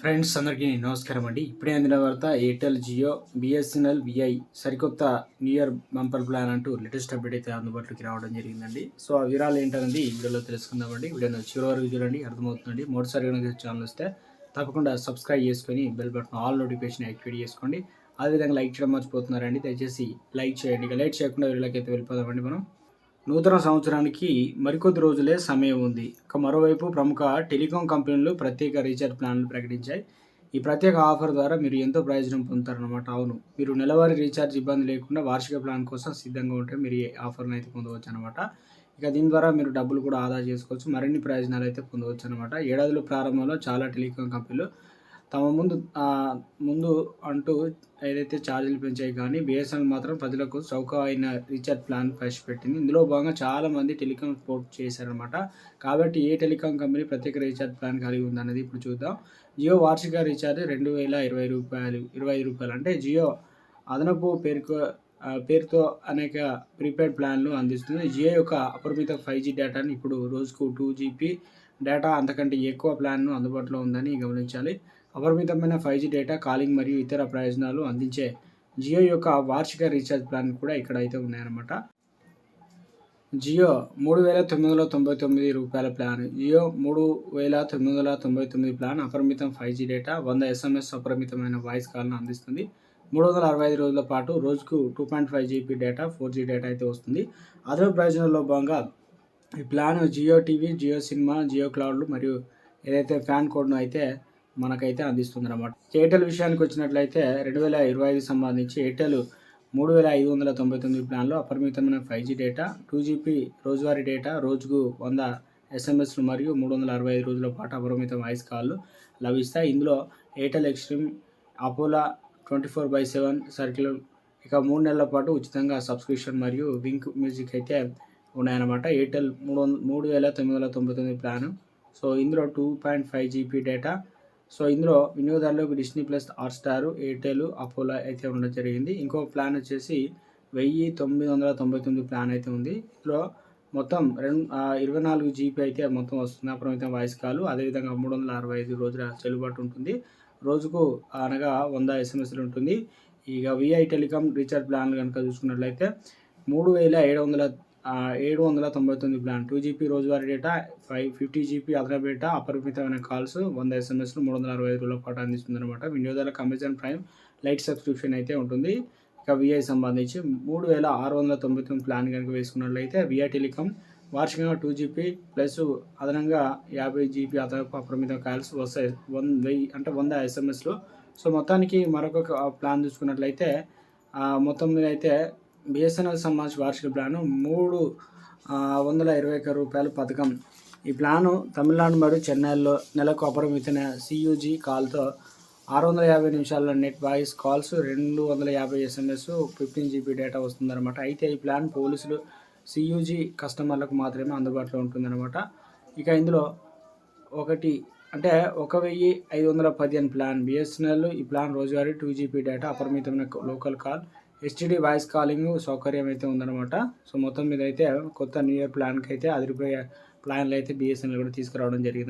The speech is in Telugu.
ఫ్రెండ్స్ అందరికీ నమస్కారం అండి. ఇప్పుడే అందిన వార్త ఎయిర్టెల్ జియో బిఎస్ఎన్ఎల్ విఐ సరికొత్త న్యూ ఇయర్ బంపర్ ప్లాన్ అంటూ లేటెస్ట్ అప్డేట్ అయితే అందుబాటులోకి రావడం జరిగిందండి. సో ఆ వివరాలు ఏంటనేది ఈ వీడియోలో తెలుసుకుందామండి వీడియోని చివరి వరకు చూడండి అర్థమవుతుందండి. మొదటిసారి కనుక ఛానల్ వస్తే తప్పకుండా సబ్స్క్రైబ్ చేసుకొని bell button all notification activate చేసుకోండి. అదేవిధంగా లైక్ చేయడం మర్చిపోతున్నారండి దయచేసి లైక్ చేయండి. ఇక లైట్ చేయకుండా వీళ్ళకైతే అయితే వెళ్ళిపోదామండి మనం. నూతన సంవత్సరానికి మరికొద్ది రోజులే సమయం ఉంది. ఇక మరోవైపు ప్రముఖ టెలికాం కంపెనీలు ప్రత్యేక రీఛార్జ్ ప్లాన్లు ప్రకటించాయి. ఈ ప్రత్యేక ఆఫర్ ద్వారా మీరు ఎంతో ప్రయోజనం పొందుతారన్నమాట. అవును మీరు నెలవారీ రీఛార్జ్ ఇబ్బంది లేకుండా వార్షిక ప్లాన్ కోసం సిద్ధంగా ఉంటే మీరు ఈ ఆఫర్ను అయితే పొందవచ్చు అనమాట ఇక దీని ద్వారా మీరు డబ్బులు కూడా ఆదా చేసుకోవచ్చు. మరిన్ని ప్రయోజనాలు అయితే పొందవచ్చు అనమాట ఏడాదిలో ప్రారంభంలో చాలా టెలికాం కంపెనీలు తమ ముందు ముందు అంటూ ఏదైతే ఛార్జీలు పెంచాయి కానీ బిఎస్ఎన్ఎల్ మాత్రం ప్రజలకు చౌక అయిన రీఛార్జ్ ప్లాన్ ప్రవేశపెట్టింది. ఇందులో భాగంగా చాలామంది టెలికాం పోర్ట్ చేశారనమాట కాబట్టి ఏ టెలికాం కంపెనీ ప్రత్యేక రీఛార్జ్ ప్లాన్ కలిగి ఉందన్నది ఇప్పుడు చూద్దాం. జియో వార్షిక రీఛార్జ్ రెండు వేల ఇరవై రూపాయలు ఇరవై ఐదు రూపాయలు. అంటే జియో అదనపు పేరుకు పేరుతో అనేక ప్రీపెయిడ్ ప్లాన్లు అందిస్తుంది. జియో యొక్క అపరిమిత ఫైవ్ జీ డేటాని ఇప్పుడు రోజుకు టూ జీబీ డేటా అంతకంటే ఎక్కువ ప్లాన్ను అందుబాటులో ఉందని గమనించాలి. అపరిమితమైన ఫైవ్ జీ డేటా కాలింగ్ మరియు ఇతర ప్రయోజనాలు అందించే జియో యొక్క వార్షిక రీఛార్జ్ ప్లాన్ కూడా ఇక్కడ అయితే ఉన్నాయన్నమాట. జియో మూడు వేల తొమ్మిది వందల తొంభై తొమ్మిది రూపాయల ప్లాన్ జియో మూడు వేల తొమ్మిది వందల తొంభై తొమ్మిది ప్లాన్ అపరిమితం ఫైవ్ జీ డేటా వంద ఎస్ఎంఎస్ అపరిమితమైన వాయిస్ కాల్ను అందిస్తుంది. మూడు వందల అరవై ఐదు రోజుల పాటు రోజుకు two point five GB data four G data అయితే వస్తుంది. అదనపు ప్రయోజనాల్లో భాగంగా ఈ plan Jio TV Jio cinema Jio క్లౌడ్లు మరియు ఏదైతే ఫ్యాన్ కోడ్ను అయితే మనకైతే అందిస్తుంది అనమాట ఎయిర్టెల్ విషయానికి వచ్చినట్లయితే రెండు వేల ఇరవై ఐదు సంబంధించి ఎయిర్టెల్ మూడు వేల ఐదు వందల తొంభై తొమ్మిది ప్లాన్లో అపరిమితమైన five G data two GB రోజువారీ డేటా రోజుకు వంద ఎస్ఎంఎస్లు మరియు మూడు వందల అరవై ఐదు రోజుల పాటు అపరిమిత వాయిస్ కాల్లు లభిస్తాయి. ఇందులో Airtel Xstream Apollo twenty four by seven circle ఇక మూడు నెలల పాటు ఉచితంగా సబ్స్క్రిప్షన్ మరియు వింక్ మ్యూజిక్ అయితే ఉన్నాయన్నమాట. ఎయిర్టెల్ మూడు వంద మూడు వేల తొమ్మిది వందల తొంభై తొమ్మిది ప్లాన్. సో ఇందులో two point five GB data so ఇందులో వినియోగదారులకు Disney plus Hotstar Airtel Apollo అయితే ఉండడం జరిగింది. ఇంకో ప్లాన్ వచ్చేసి వెయ్యి తొమ్మిది వందల తొంభై తొమ్మిది ప్లాన్ అయితే ఉంది. ఇందులో మొత్తం రెండు ఇరవై నాలుగు జీబీ అయితే మొత్తం వస్తుంది. అప్రమితం వాయిస్ కాల్ అదేవిధంగా మూడు వందల అరవై ఐదు రోజుల చెల్లుబాటు ఉంటుంది. రోజుకు అనగా వంద ఎస్ఎంఎస్లు ఉంటుంది. ఇక విఐ టెలికాం రీఛార్జ్ ప్లాన్ కనుక చూసుకున్నట్లయితే మూడు వేల ఏడు వందల ఏడు వందల తొంభై తొమ్మిది ప్లాన్ టూ జీబీ రోజువారీ డేటా ఫైవ్ ఫిఫ్టీ జీబీ అదనపు డేటా అపరిమితమైన కాల్స్ వంద ఎస్ఎంఎస్లు మూడు వందల అరవై ఐదు రోజుల పాటు అందిస్తుంది అనమాట వినియోగదారులకు అమెజాన్ ప్రైమ్ లైట్ సబ్స్క్రిప్షన్ అయితే ఉంటుంది. ఇక విఐ సంబంధించి మూడు వేల ఆరు వందల తొంభై తొమ్మిది ప్లాన్ కనుక వేసుకున్నట్లయితే విఐ టెలికాం వార్షికంగా టూ జీబీ ప్లస్ అదనంగా యాభై జీబీ అదనపు అపరిమిత కాల్స్ వస్తాయి వన్ వెయ్యి అంటే వంద ఎస్ఎంఎస్లు సో మొత్తానికి మరొక ప్లాన్ చూసుకున్నట్లయితే మొత్తం మీద అయితే బిఎస్ఎన్ఎల్ సమాజ్ వార్షిక ప్లాను మూడు వందల ఇరవై ఒక్క రూపాయల పథకం. ఈ ప్లాను తమిళనాడు మరియు చెన్నైలో నెలకు అపరిమితమైన సియూజీ కాల్తో ఆరు వందల యాభై నిమిషాల నెట్ వాయిస్ కాల్స్ రెండు వందల యాభై ఎస్ఎంఎస్ ఫిఫ్టీన్ జీబీ డేటా వస్తుందన్నమాట. అయితే ఈ ప్లాన్ పోలీసులు సియూజీ కస్టమర్లకు మాత్రమే అందుబాటులో ఉంటుందన్నమాట. ఇక ఇందులో ఒకటి అంటే ఒక వెయ్యి ఐదు వందల పదిహేను ప్లాన్. బిఎస్ఎన్ఎల్ ఈ ప్లాన్ రోజువారీ టూ జీబీ డేటా అపరిమితమైన local call STD voice calling సౌకర్యం అయితే ఉందన్నమాట. సో మొత్తం మీద అయితే కొత్త న్యూ ఇయర్ ప్లాన్కి అయితే అదిరిపోయే ప్లాన్లు అయితే బిఎస్ఎన్ఎల్ కూడా తీసుకురావడం జరిగింది